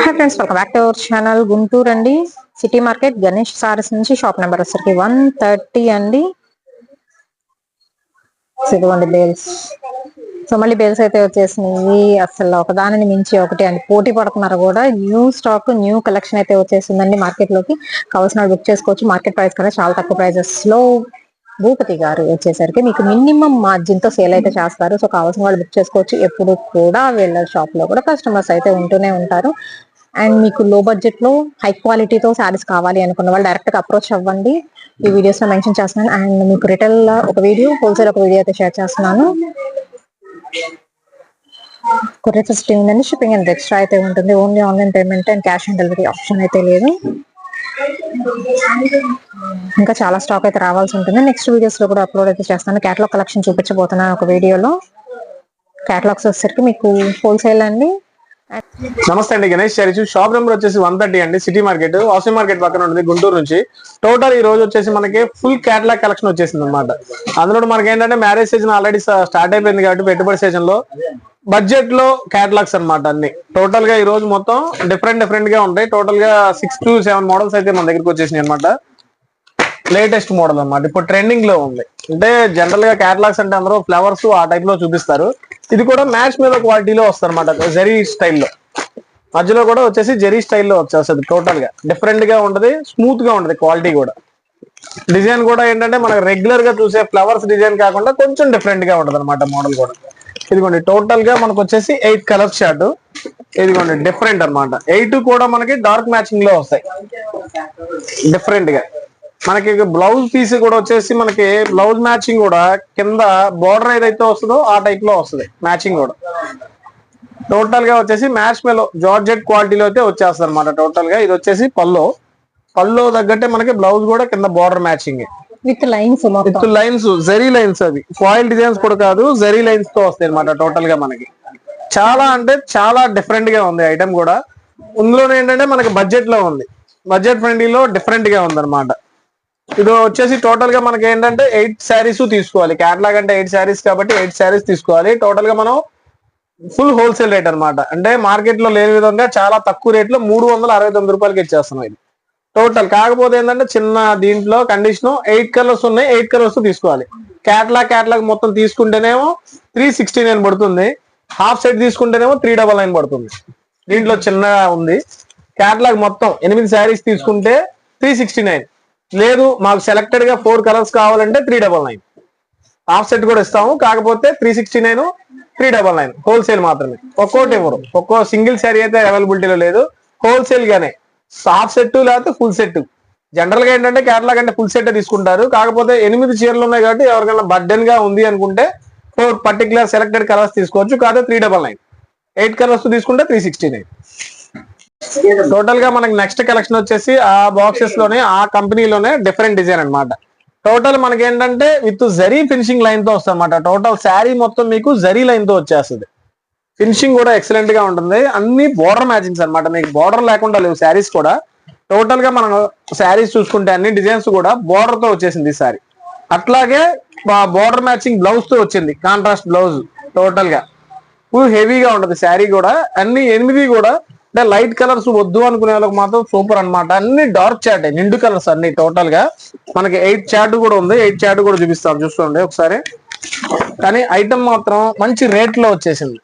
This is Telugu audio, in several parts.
Hi friends welcome back to our channel Guntur అండి సిటీ మార్కెట్ గణేష్ సారీస్ నుంచి షాప్ నెంబర్ వచ్చరికి వన్ థర్టీ అండి. ఇదిగోండి బేల్స్ సో మళ్ళీ బేల్స్ అయితే వచ్చేసినాయి. అసలు ఒకదానిని మించి ఒకటి అండి. పోటీ పడుతున్నారు కూడా. న్యూ స్టాక్ న్యూ కలెక్షన్ అయితే వచ్చేసిందండి మార్కెట్లోకి. కావాల్సిన బుక్ చేసుకోవచ్చు. మార్కెట్ ప్రైస్ కన్నా చాలా తక్కువ ప్రైజెస్లో భూపతి గారు వచ్చేసరికి మీకు మినిమం మార్జిన్తో సేల్ అయితే చేస్తారు. సో కావాల్సిన వాళ్ళు బుక్ చేసుకోవచ్చు. ఎప్పుడు కూడా వీళ్ళ షాప్లో కూడా కస్టమర్స్ అయితే ఉంటూనే ఉంటారు. అండ్ మీకు లో బడ్జెట్లో హై క్వాలిటీతో శారీస్ కావాలి అనుకున్న వాళ్ళు డైరెక్ట్గా అప్రోచ్ అవ్వండి. ఈ వీడియోస్లో మెన్షన్ చేస్తున్నాను. అండ్ మీకు రిటైల్ ఒక వీడియో హోల్సేల్ ఒక వీడియో అయితే షేర్ చేస్తున్నాను. కొరియర్ ఫెసిలిటీ ఉందండి. షిప్పింగ్ అండ్ ఎక్స్ట్రా అయితే ఉంటుంది. Only online payment and cash on delivery option అయితే లేదు. ఇంకా చాలా స్టాక్ అయితే రావాల్సి ఉంటుంది. నెక్స్ట్ వీడియోస్లో కూడా అప్లోడ్ అయితే చేస్తాను. క్యాటలాగ్ కలెక్షన్ చూపించబోతున్నాను ఒక వీడియోలో క్యాటలాగ్స్ వచ్చేసరికి మీకు హోల్సేల్ అండి. నమస్తే అండి గణేష్ చరిచు షాప్ నెంబర్ వచ్చేసి వన్ థర్టీ అండి. సిటీ మార్కెట్ హౌసింగ్ మార్కెట్ పక్కన ఉంటుంది గుంటూరు నుంచి. టోటల్ ఈ రోజు వచ్చేసి మనకి ఫుల్ క్యాటలాగ్ కలెక్షన్ వచ్చేసింది అనమాట అందులో మనకి ఏంటంటే మ్యారేజ్ సీజన్ ఆల్రెడీ స్టార్ట్ అయిపోయింది కాబట్టి పెట్టుబడి సీజన్లో. బడ్జెట్లో క్యాటలాగ్స్ అన్నమాట అన్ని. టోటల్గా ఈ రోజు మొత్తం డిఫరెంట్ డిఫరెంట్గా ఉంటాయి. టోటల్గా సిక్స్ టు సెవెన్ మోడల్స్ అయితే మన దగ్గరికి వచ్చేసినాయి అనమాట లేటెస్ట్ మోడల్ అనమాట ఇప్పుడు ట్రెండింగ్లో ఉంది. అంటే జనరల్గా క్యాటలాగ్స్ అంటే అందరూ ఫ్లవర్స్ ఆ టైప్లో చూపిస్తారు. ఇది కూడా మ్యాచ్ మీద క్వాలిటీలో వస్తుంది అనమాట జరీ స్టైల్లో మధ్యలో కూడా వచ్చేసి జరీ స్టైల్లో వచ్చేస్తుంది టోటల్గా. డిఫరెంట్గా ఉంటది స్మూత్గా ఉంటది క్వాలిటీ కూడా. డిజైన్ కూడా ఏంటంటే మనకు రెగ్యులర్గా చూసే ఫ్లవర్స్ డిజైన్ కాకుండా కొంచెం డిఫరెంట్గా ఉంటది అనమాట మోడల్ కూడా. ఇదిగోండి టోటల్గా మనకు వచ్చేసి ఎయిట్ కలర్ షార్ట్ ఇదిగోండి డిఫరెంట్ అన్నమాట. ఎయిట్ కూడా మనకి డార్క్ మ్యాచింగ్లో వస్తాయి. డిఫరెంట్గా. మనకి బ్లౌజ్ పీస్ కూడా వచ్చేసి మనకి బ్లౌజ్ మ్యాచింగ్ కూడా కింద బోర్డర్ ఏదైతే వస్తుందో ఆ టైప్లో వస్తుంది మ్యాచింగ్ కూడా. టోటల్గా వచ్చేసి మ్యాచ్ మెలో జార్జెట్ క్వాలిటీలో అయితే వచ్చేస్తుంది అనమాట టోటల్గా. ఇది వచ్చేసి పల్లో పల్లో తగ్గట్టే మనకి బ్లౌజ్ కూడా కింద border matching with lines with lines zari lines అవి. ఫాయిల్ డిజైన్స్ కూడా కాదు జరీ లైన్స్తో వస్తాయి అనమాట టోటల్గా మనకి. చాలా అంటే చాలా డిఫరెంట్గా ఉంది ఐటమ్ కూడా. ఇందులో ఏంటంటే మనకి బడ్జెట్లో ఉంది. బడ్జెట్ ఫ్రెండ్లీలో డిఫరెంట్గా ఉంది అనమాట ఇది వచ్చేసి టోటల్గా మనకి ఏంటంటే ఎయిట్ శారీస్ తీసుకోవాలి. కేరళ అంటే ఎయిట్ శారీస్ కాబట్టి ఎయిట్ శారీస్ తీసుకోవాలి. టోటల్గా మనం ఫుల్ హోల్సేల్ రేట్ అన్నమాట. అంటే మార్కెట్లో లేని విధంగా చాలా తక్కువ రేట్లో మూడు వందల అరవై తొమ్మిది రూపాయలకి ఇచ్చేస్తున్నాం ఇది. టోటల్ కాకపోతే ఏంటంటే చిన్న దీంట్లో కండిషన్ ఎయిట్ కలర్స్ ఉన్నాయి ఎయిట్ కలర్స్ తీసుకోవాలి. క్యాట్లాగ్ క్యాట్లాగ్ మొత్తం తీసుకుంటేనేమో త్రీ సిక్స్టీ నైన్ పడుతుంది. హాఫ్ సెట్ తీసుకుంటేనేమో త్రీ డబల్ నైన్ పడుతుంది. దీంట్లో చిన్నగా ఉంది. క్యాటలాగ్ మొత్తం ఎనిమిది శారీస్ తీసుకుంటే త్రీ సిక్స్టీ నైన్ లేదు మాకు సెలెక్టెడ్గా ఫోర్ కలర్స్ కావాలంటే three double nine half set కూడా ఇస్తాము. కాకపోతే three sixty nine three double nine wholesale మాత్రమే. ఒక్కోటి ఇవ్వరు. ఒక్కో సింగిల్ శారీ అయితే అవైలబిలిటీలో లేదు. హోల్సేల్ గానే. హాఫ్ సెట్ లేకపోతే ఫుల్ సెట్ జనరల్గా ఏంటంటే కేరళ కంటే ఫుల్ సెట్ తీసుకుంటారు. కాకపోతే ఎనిమిది చీరలు ఉన్నాయి కాబట్టి ఎవరికైనా బర్డెన్గా ఉంది అనుకుంటే ఫోర్ పర్టికులర్ సెలెక్టెడ్ కలర్స్ తీసుకోవచ్చు. కాకపోతే three double nine eight colours తీసుకుంటే త్రీ సిక్స్టీ నైన్ టోటల్గా మనకి నెక్స్ట్ కలెక్షన్ వచ్చేసి ఆ బాక్సెస్లోనే ఆ కంపెనీలోనే డిఫరెంట్ డిజైన్ అన్నమాట. టోటల్ మనకి ఏంటంటే విత్ జరీ ఫినిషింగ్ లైన్తో వస్తుంది అనమాట టోటల్ శారీ మొత్తం మీకు జరీ లైన్తో వచ్చేస్తుంది. ఫినిషింగ్ కూడా ఎక్సలెంట్గా ఉంటుంది. అన్ని బోర్డర్ మ్యాచింగ్స్ అన్నమాట. మీకు బోర్డర్ లేకుండా లేవు శారీస్ కూడా. టోటల్గా మనం శారీస్ చూసుకుంటే అన్ని డిజైన్స్ కూడా బోర్డర్తో వచ్చేసింది ఈ సారీ అట్లాగే బోర్డర్ మ్యాచింగ్ బ్లౌజ్తో వచ్చింది. కాంట్రాస్ట్ బ్లౌజ్ టోటల్గా. ఫుల్ హెవీగా ఉంటుంది శారీ కూడా. అన్ని ఎనిమిది కూడా అంటే లైట్ కలర్స్ వద్దు అనుకునే వాళ్ళకి మాత్రం సూపర్ అన్నమాట. అన్ని డార్క్ చాట్ నిండు కలర్స్ అన్ని టోటల్గా. మనకి ఎయిట్ చాట్ కూడా ఉంది. ఎయిట్ చాట్ కూడా చూపిస్తాం చూసుకోండి ఒకసారి. కానీ ఐటమ్ మాత్రం మంచి రేట్లో వచ్చేసింది.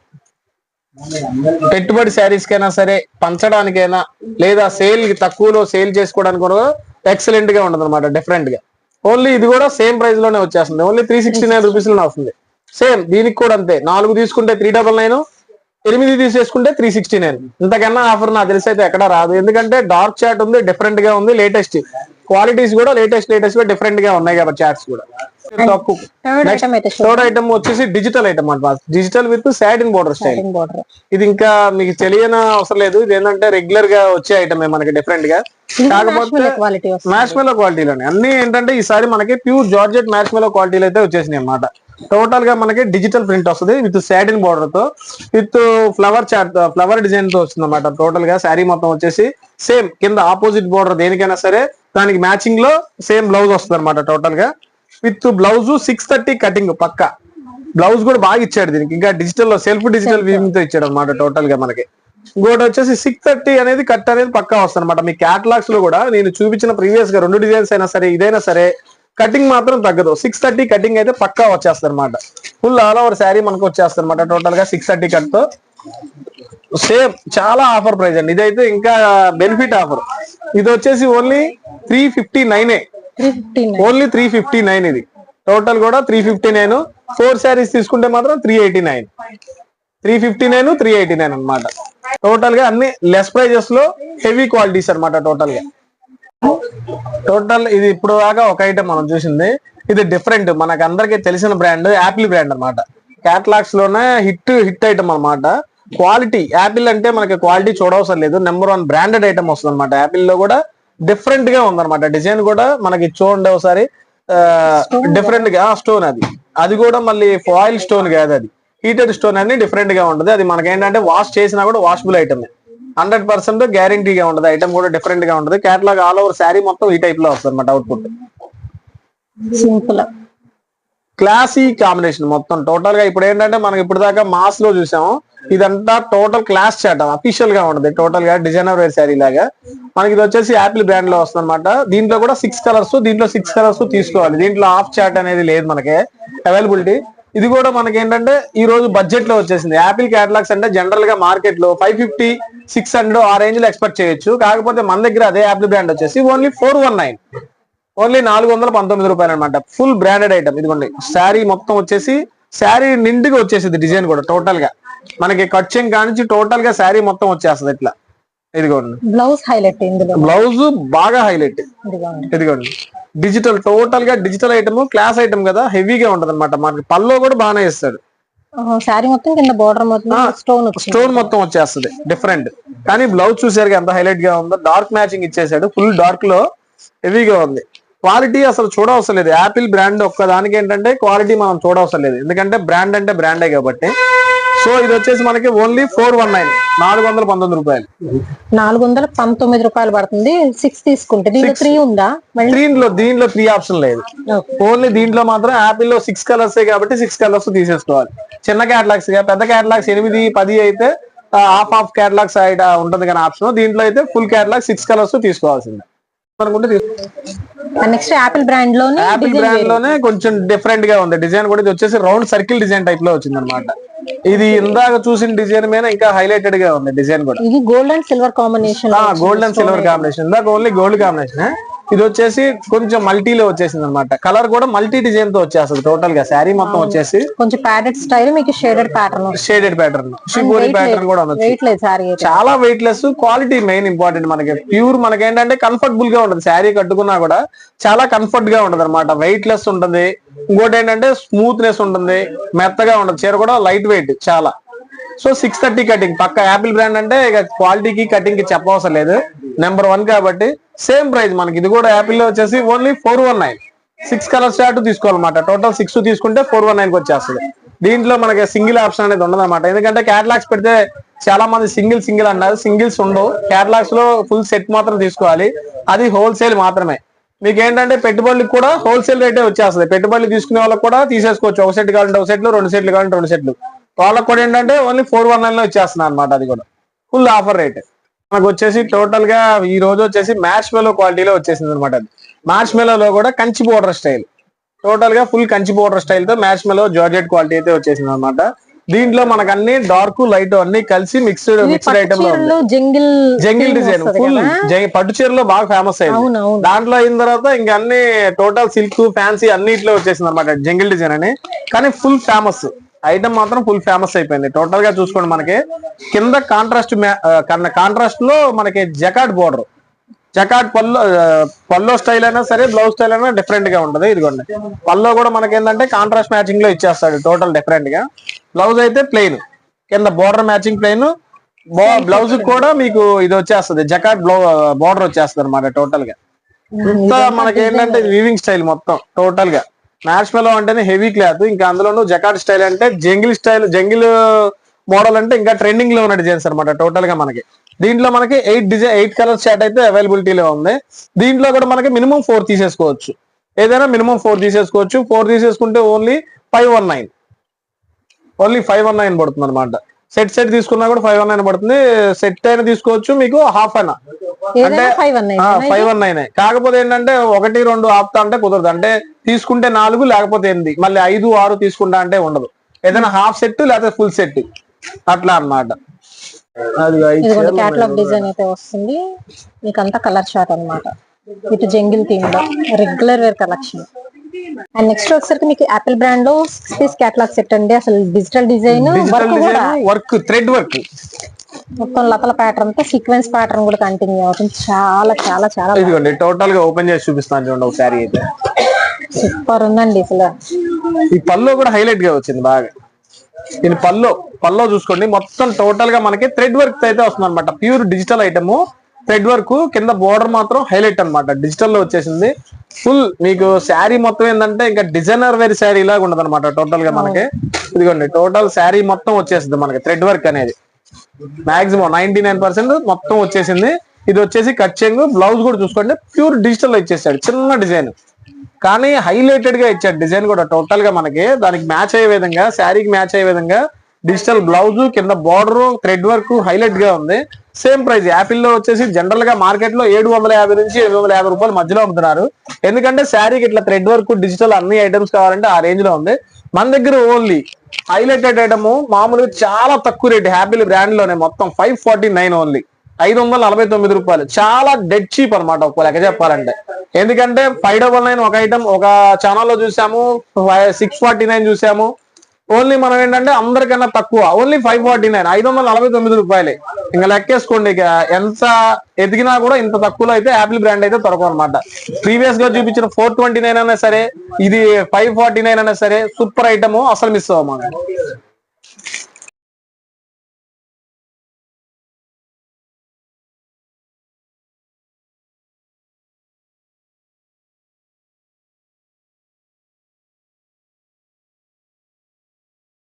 పెట్టుబడి శారీస్ కైనా సరే పంచడానికైనా లేదా సేల్ తక్కువలో సేల్ చేసుకోవడానికి కూడా ఎక్సలెంట్గా ఉండదు అనమాట డిఫరెంట్గా. ఓన్లీ ఇది కూడా సేమ్ ప్రైస్లోనే వచ్చేస్తుంది. ఓన్లీ త్రీ సిక్స్టీ నైన్ రూపీస్లోనే వస్తుంది. సేమ్ దీనికి కూడా అంతే. నాలుగు తీసుకుంటే త్రీ డబల్ నైన్ ఎనిమిది తీసేసుకుంటే త్రీ సిక్స్టీ నైన్ ఇంతకన్నా ఆఫర్ నాకు తెలిసి అయితే ఎక్కడ రాదు. ఎందుకంటే డార్క్ చాట్ ఉంది డిఫరెంట్గా ఉంది లేటెస్ట్ క్వాలిటీస్ కూడా లేటెస్ట్ లేటెస్ట్గా డిఫరెంట్గా ఉన్నాయి కాబట్టి చాట్స్ కూడా. తక్కువ థర్డ్ ఐటమ్ వచ్చేసి డిజిటల్ ఐటమ్ అనమాట digital with satin border style ఇది ఇంకా మీకు తెలియని అవసరం లేదు. ఇది ఏంటంటే రెగ్యులర్గా వచ్చే ఐటమ్ మనకి డిఫరెంట్గా. కాకపోతే మ్యాచ్ మెలో క్వాలిటీలోనే అన్ని ఏంటంటే ఈసారి మనకి ప్యూర్ జార్జెట్ మ్యాచ్ మెలో క్వాలిటీలో అయితే వచ్చేసినాయి అనమాట టోటల్గా మనకి డిజిటల్ ప్రింట్ వస్తుంది విత్ సాటిన్ బోర్డర్తో. విత్ ఫ్లవర్ చాట్ ఫ్లవర్ డిజైన్తో వస్తుంది అనమాట టోటల్గా. శారీ మొత్తం వచ్చేసి సేమ్ కింద ఆపోజిట్ బోర్డర్ దేనికైనా సరే దానికి మ్యాచింగ్లో సేమ్ బ్లౌజ్ వస్తుంది అనమాట టోటల్గా. With blouse six thirty cutting పక్క. బ్లౌజ్ కూడా బాగా ఇచ్చాడు దీనికి. ఇంకా డిజిటల్లో సెల్ఫ్ డిజిటల్ వీవింగ్తో ఇచ్చాడు అనమాట టోటల్గా మనకి. ఇంకోటి వచ్చేసి సిక్స్ థర్టీ అనేది కట్ అనేది పక్కా వస్తుంది అనమాట మీ క్యాటలాగ్స్లో కూడా నేను చూపించిన ప్రీవియస్గా రెండు డిజైన్స్ అయినా సరే ఇదైనా సరే కటింగ్ మాత్రం తగ్గదు. సిక్స్ థర్టీ కటింగ్ అయితే పక్కా వచ్చేస్తుంది అనమాట ఫుల్ ఆల్ ఓవర్ శారీ మనకు వచ్చేస్తుంది అనమాట టోటల్గా సిక్స్ థర్టీ కట్తో. సేమ్ చాలా ఆఫర్ ప్రైస్ అండి. ఇదైతే ఇంకా బెనిఫిట్ ఆఫర్ ఇది వచ్చేసి ఓన్లీ త్రీ ఫిఫ్టీ నైనే ఓన్లీ త్రీ ఫిఫ్టీ నైన్ ఇది. టోటల్ కూడా three fifty nine four saris తీసుకుంటే మాత్రం three eighty nine three fifty nine three eighty nine అనమాట టోటల్గా అన్ని లెస్ ప్రైజెస్లో హెవీ క్వాలిటీస్ అన్నమాట టోటల్గా. టోటల్ ఇది ఇప్పుడు దాకా ఒక ఐటమ్ మనం చూసింది. ఇది డిఫరెంట్ మనకు అందరికీ తెలిసిన బ్రాండ్ యాపిల్ బ్రాండ్ అన్నమాట. క్యాటలాగ్స్లోనే హిట్ హిట్ ఐటమ్ అన్నమాట. క్వాలిటీ యాపిల్ అంటే మనకి క్వాలిటీ చూడవసరం లేదు. నెంబర్ వన్ బ్రాండెడ్ ఐటమ్ వస్తుంది అనమాట యాపిల్లో కూడా డిఫరెంట్గా ఉందన్నమాట. డిజైన్ కూడా మనకి చూడండి ఒకసారి. డిఫరెంట్గా స్టోన్ అది. అది కూడా మళ్ళీ ఫాయిల్ స్టోన్ కాదు అది. హీటెడ్ స్టోన్ అని డిఫరెంట్గా ఉంటుంది. అది మనకి ఏంటంటే వాష్ చేసినా కూడా వాషబుల్ ఐటమ్ హండ్రెడ్ పర్సెంట్ గ్యారంటీగా ఉంటుంది. ఐటమ్ కూడా డిఫరెంట్గా ఉంటుంది. కేటలాగ్ ఆల్ ఓవర్ శారీ మొత్తం ఈ టైప్లో వస్తుంది అనమాట అవుట్పుట్ సింపుల్ క్లాసీ కాంబినేషన్ మొత్తం. టోటల్గా ఇప్పుడు ఏంటంటే మనకి ఇప్పుడు దాకా మాస్లో చూసాము. ఇదంతా టోటల్ క్లాస్ చాట్ అఫీషియల్గా ఉంటుంది. టోటల్గా డిజైనర్ వేర్ శారీ లాగా. మనకి ఇది వచ్చేసి యాపిల్ బ్రాండ్లో వస్తుంది అనమాట దీంట్లో కూడా సిక్స్ కలర్స్ దీంట్లో సిక్స్ కలర్స్ తీసుకోవాలి. దీంట్లో ఆఫ్ చాట్ అనేది లేదు మనకి. అవైలబిలిటీ ఇది కూడా మనకి ఏంటంటే ఈ రోజు బడ్జెట్లో వచ్చేసింది. యాపిల్ క్యాటలాగ్స్ అంటే జనరల్గా మార్కెట్లో ఫైవ్ ఫిఫ్టీ సిక్స్ హండ్రెడ్ ఆ రేంజ్లో ఎక్స్పెక్ట్ చేయొచ్చు. కాకపోతే మన దగ్గర అదే యాపిల్ బ్రాండ్ వచ్చేసి only four one nine only నాలుగు వందల పంతొమ్మిది రూపాయలు అనమాట ఫుల్ బ్రాండెడ్ ఐటమ్ ఇదిగోండి. శారీ మొత్తం వచ్చేసి శారీ నిండుగా వచ్చేసింది డిజైన్ కూడా టోటల్గా. మనకి కట్చింగ్ కానించి టోటల్గా శారీ మొత్తం వచ్చేస్తుంది ఇట్లా. ఇదిగోండి. బ్లౌజ్ హైలైట్ బ్లౌజ్ బాగా హైలైట్ ఇదిగోండి. డిజిటల్ టోటల్గా డిజిటల్ ఐటమ్ క్లాస్ ఐటమ్ కదా హెవీగా ఉంటది అనమాట మనకి పల్లో కూడా బాగానే ఇస్తాడు శారీ మొత్తం కింద బోర్డర్ మొత్తం స్టోన్ స్టోన్ మొత్తం వచ్చేస్తుంది. డిఫరెంట్ కానీ బ్లౌజ్ చూసారు ఎంత హైలైట్గా ఉందో? డార్క్ మ్యాచింగ్ ఇచ్చేసాడు ఫుల్ డార్క్లో హెవీగా ఉంది. క్వాలిటీ అసలు చూడవసరం లేదు. యాపిల్ బ్రాండ్ ఒక్క దానికి ఏంటంటే క్వాలిటీ మనం చూడవసరం లేదు. ఎందుకంటే బ్రాండ్ అంటే బ్రాండే కాబట్టి. సో ఇది వచ్చేసి మనకి ఓన్లీ ఫోర్ వన్ నైన్ నాలుగు వందల పంతొమ్మిది రూపాయలు. నాలుగు వందల పంతొమ్మిది రూపాయలు పడుతుంది. సిక్స్ తీసుకుంటే. దీంట్లో త్రీ ఉందా? దీంట్లో దీంట్లో త్రీ ఆప్షన్ లేదు. ఓన్లీ దీంట్లో మాత్రం యాపిల్లో సిక్స్ కలర్స్ కాబట్టి సిక్స్ కలర్స్ తీసేసుకోవాలి. చిన్న క్యాటలాగ్స్ పెద్ద క్యాటలాగ్స్ ఎనిమిది పది అయితే హాఫ్ హాఫ్ క్యాటలాగ్స్ ఉంటుంది కానీ ఆప్షన్ దీంట్లో అయితే ఫుల్ క్యాటలాగ్ సిక్స్ కలర్స్ తీసుకోవాల్సిందే. అనుకుంటే నెక్స్ట్ యాపిల్ బ్రాండ్లోనే యాపిల్ బ్రాండ్లోనే కొంచెం డిఫరెంట్గా ఉంది. డిజైన్ కూడా ఇది వచ్చేసి రౌండ్ సర్కిల్ డిజైన్ టైప్లో వచ్చింది అనమాట ఇది ఇందాక చూసిన డిజైన్ మీద ఇంకా హైలైటెడ్గా ఉంది డిజైన్ కూడా. ఇది gold and silver combination gold and silver combination ఇందాక ఓన్లీ గోల్డ్ కాంబినేషన్ ఇది వచ్చేసి కొంచెం మల్టీలో వచ్చేసింది అనమాట కలర్ కూడా మల్టీ డిజైన్తో వచ్చేస్తుంది టోటల్గా. శారీ మొత్తం వచ్చేసి కొంచెం ప్యాడెడ్ స్టైల్ మీకు shaded pattern shaded pattern shibori pattern కూడా ఉంది చాలా weight less quality main important మనకి ప్యూర్ మనకి. ఏంటంటే కంఫర్టబుల్గా ఉంటుంది. శారీ కట్టుకున్నా కూడా చాలా కంఫర్ట్గా ఉంటుంది అనమాట వెయిట్ లెస్ ఉంటుంది. ఇంకోటి ఏంటంటే స్మూత్నెస్ ఉంటుంది. మెత్తగా ఉంటుంది. చీర కూడా లైట్ వెయిట్ చాలా. సో సిక్స్ థర్టీ కటింగ్ పక్క యాపిల్ బ్రాండ్ అంటే ఇక క్వాలిటీకి కటింగ్కి చెప్పవసరం లేదు. నెంబర్ వన్ కాబట్టి సేమ్ ప్రైస్ మనకి. ఇది కూడా యాపిల్లో వచ్చేసి only four one nine six colour chart తీసుకోవాలన్నమాట. టోటల్ సిక్స్ తీసుకుంటే ఫోర్ వన్ నైన్కి వచ్చేస్తుంది. దీంట్లో మనకి సింగిల్ ఆప్షన్ అనేది ఉండదన్నమాట. ఎందుకంటే క్యాటలాగ్స్ పెడితే చాలా మంది సింగిల్ సింగిల్ అన్నారు. సింగిల్స్ ఉండవు. క్యాటలాగ్స్లో ఫుల్ సెట్ మాత్రం తీసుకోవాలి. అది హోల్సేల్ మాత్రమే. మీకు ఏంటంటే పెట్టుబడులకు కూడా హోల్సేల్ రేటే వచ్చేస్తుంది. పెట్టుబడులు తీసుకునే వాళ్ళకి కూడా తీసేసుకోవచ్చు. ఒక సెట్ కావాలంటే ఒక సెట్లు రెండు సెట్లు కావాలంటే రెండు సెట్లు వాళ్ళకి కూడా ఏంటంటే ఓన్లీ ఫోర్ వన్ నైన్లో వచ్చేస్తున్నారు అనమాట అది కూడా. ఫుల్ ఆఫర్ రేట్ మనకు వచ్చేసి టోటల్గా ఈ రోజు వచ్చేసి మ్యాచ్ మెలో క్వాలిటీలో వచ్చేసింది అనమాట అది. మ్యాచ్ మెలోలో కూడా కంచి బోర్డర్ స్టైల్ టోటల్గా ఫుల్ కంచి బోర్డర్ స్టైల్తో మ్యాచ్ మెలో జార్జెట్ క్వాలిటీ అయితే వచ్చేసింది అనమాట దీంట్లో మనకు అన్ని డార్క్ లైట్ అన్ని కలిసి మిక్స్డ్ మిక్స్డ్ ఐటమ్లో జంగిల్ జంగిల్ డిజైన్ ఫుల్ పట్టు చీరలో బాగా ఫేమస్ అయింది దాంట్లో అయిన తర్వాత ఇంకా అన్ని టోటల్ సిల్క్ ఫ్యాన్సీ అన్నిట్లో వచ్చేసింది అనమాట జంగిల్ డిజైన్ అని. కానీ ఫుల్ ఫేమస్ ఐటమ్ మాత్రం ఫుల్ ఫేమస్ అయిపోయింది. టోటల్గా చూసుకోండి మనకి. కింద కాంట్రాస్ట్ కాంట్రాస్ట్లో మనకి జకాట్ బోర్డర్ జకాట్ పల్లో పల్లో స్టైల్ అయినా సరే బ్లౌజ్ స్టైల్ అయినా డిఫరెంట్గా ఉంటది. ఇదిగోండి. పల్లో కూడా మనకి ఏంటంటే కాంట్రాస్ట్ మ్యాచింగ్లో ఇచ్చేస్తాడు టోటల్ డిఫరెంట్గా. బ్లౌజ్ అయితే ప్లెయిన్ కింద బోర్డర్ మ్యాచింగ్ ప్లెయిన్ బ్లౌజ్ కూడా మీకు ఇది వచ్చేస్తుంది. జకాట్ బోర్డర్ వచ్చేస్తుంది అనమాట టోటల్గా. మనకి ఏంటంటే వీవింగ్ స్టైల్ మొత్తం టోటల్గా. మ్యాచ్ మెలో అంటేనే హెవీ క్లాత్ ఇంకా అందులోనూ జకాట్ స్టైల్ అంటే జంగిల్ స్టైల్ జంగిల్ మోడల్ అంటే ఇంకా ట్రెండింగ్లో ఉన్న డిజైన్స్ అనమాట టోటల్గా మనకి. దీంట్లో మనకి eight design eight colour chart అయితే అవైలబిలిటీలో ఉంది. దీంట్లో కూడా మనకి మినిమం ఫోర్ తీసేసుకోవచ్చు. ఏదైనా మినిమం ఫోర్ తీసేసుకోవచ్చు. ఫోర్ తీసేసుకుంటే only five one nine only five one nine పడుతుంది అనమాట సెట్ సెట్ తీసుకున్నా కూడా ఫైవ్ వన్ నైన్ పడుతుంది. సెట్ అయినా తీసుకోవచ్చు మీకు హాఫ్ అయినా. ఏదైనా ఫైవ్ వన్ నైన్ కాకపోతే ఏంటంటే ఒకటి రెండు ఆపుతా అంటే కుదరదు. అంటే తీసుకుంటే నాలుగు లేకపోతే ఎనిమిది. మళ్ళీ ఐదు ఆరు తీసుకుంటా అంటే ఉండదు. ఏదైనా హాఫ్ సెట్ లేకపోతే ఫుల్ సెట్ అట్లా అన్నమాట. క్యాటలాగ్ డిజైన్ అయితే వస్తుంది. మీకు అంతా కలర్ షార్ట్ అన్నమాట. With jungle థీమ్లో regular wear collection and next వచ్చేసరికి మీకు యాపిల్ బ్రాండ్లో సిక్స్ పీస్ క్యాటలాగ్ సెట్ అండి. అసలు డిజిటల్ డిజైన్ డిజిటల్ వర్క్ కూడా. డిజైన్ వర్క్ థ్రెడ్ వర్క్ మొత్తం లతల ప్యాటర్న్తో సీక్వెన్స్ ప్యాటర్న్ కూడా కంటిన్యూ అవుతుంది. చాలా చాలా చాలా ఇదిగోండి టోటల్గా ఓపెన్ చేసి చూపిస్తాను చూడండి ఒకసారి అయితే. సూపర్ ఉందండి అసలు. ఈ పల్లో కూడా హైలైట్గా వచ్చింది బాగా. దీని పల్లో పల్లో చూసుకోండి మొత్తం టోటల్గా మనకి థ్రెడ్ వర్క్ అయితే వస్తుంది అనమాట pure digital item thread work కింద బోర్డర్ మాత్రం హైలైట్ అన్నమాట. డిజిటల్లో వచ్చేసింది. ఫుల్ మీకు శారీ మొత్తం ఏంటంటే ఇంకా డిజైనర్ వేర్ శారీ లాగా ఉండదు అనమాట టోటల్గా మనకి. ఇదిగోండి టోటల్ శారీ మొత్తం వచ్చేసింది మనకి థ్రెడ్ వర్క్ అనేది. మాక్సిమం నైన్టీ నైన్ పర్సెంట్ మొత్తం వచ్చేసింది. ఇది వచ్చేసి కచ్చెంగ్ బ్లౌజ్ కూడా చూసుకోండి. ప్యూర్ డిజిటల్ ఇచ్చేసాడు. చిన్న డిజైన్ కానీ హైలైటెడ్గా ఇచ్చాడు డిజైన్ కూడా టోటల్గా మనకి. దానికి మ్యాచ్ అయ్యే విధంగా శారీకి మ్యాచ్ అయ్యే విధంగా డిజిటల్ బ్లౌజ్ కింద బార్డర్ థ్రెడ్ వర్క్ హైలైట్గా ఉంది. సేమ్ ప్రైస్ యాపిల్లో వచ్చేసి జనరల్గా మార్కెట్లో ఏడు వందల యాభై నుంచి ఎనిమిది వందల యాభై రూపాయలు మధ్యలో అమ్ముతున్నారు. ఎందుకంటే శారీకి ఇట్లా థ్రెడ్ వర్క్ డిజిటల్ అన్ని ఐటమ్స్ కావాలంటే ఆ రేంజ్లో ఉంది. మన దగ్గర ఓన్లీ హైలైటెడ్ ఐటమ్ మామూలుగా చాలా తక్కువ రేట్ హ్యాపీలీ బ్రాండ్లోనే మొత్తం ఫైవ్ ఫార్టీ నైన్ ఓన్లీ ఐదు వందల నలభై తొమ్మిది రూపాయలు. చాలా డెడ్ చీప్ అనమాట ఒక లెక్క చెప్పాలంటే. ఎందుకంటే ఫైవ్ డబల్ నైన్ ఒక ఐటమ్ ఒక ఛానల్లో చూసాము సిక్స్ ఫార్టీ నైన్ చూసాము. ఓన్లీ మనం ఏంటంటే అందరికన్నా తక్కువ. ఓన్లీ ఫైవ్ ఫార్టీ నైన్ ఐదు వందల నలభై తొమ్మిది రూపాయలే. ఇంకా లెక్కేసుకోండి ఇక ఎంత ఎదిగినా కూడా ఇంత తక్కువలో అయితే యాపిల్ బ్రాండ్ అయితే దొరకవు అనమాట ప్రీవియస్గా చూపించిన ఫోర్ ట్వంటీ నైన్ అయినా సరే ఇది ఫైవ్ ఫార్టీ నైన్ అయినా సరే సూపర్ ఐటమ్ అసలు మిస్ అవ్వమాట